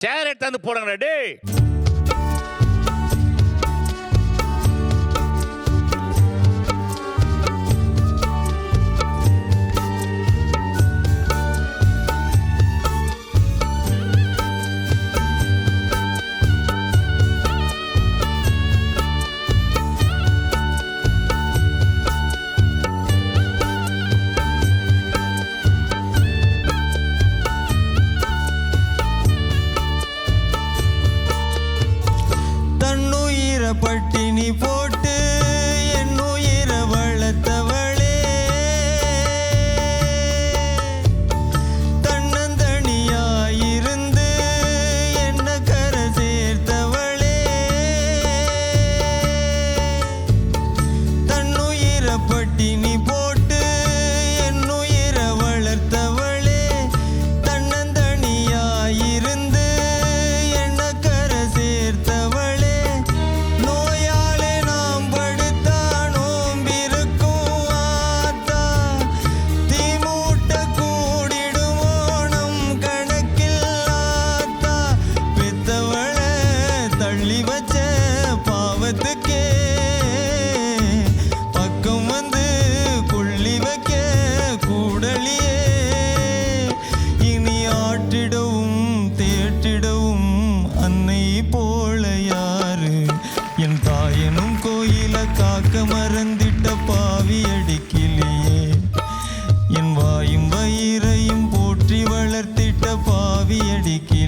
சேர் எடுத்தாந்து போடுங்கடா டேய். பட்டினி போட்டு எனும் கோயில காக்க மறந்திட்ட பாவியடி கிளியே என் வாயும் வயிறையும் போற்றி வளர்த்திட்ட பாவியடி கிளியே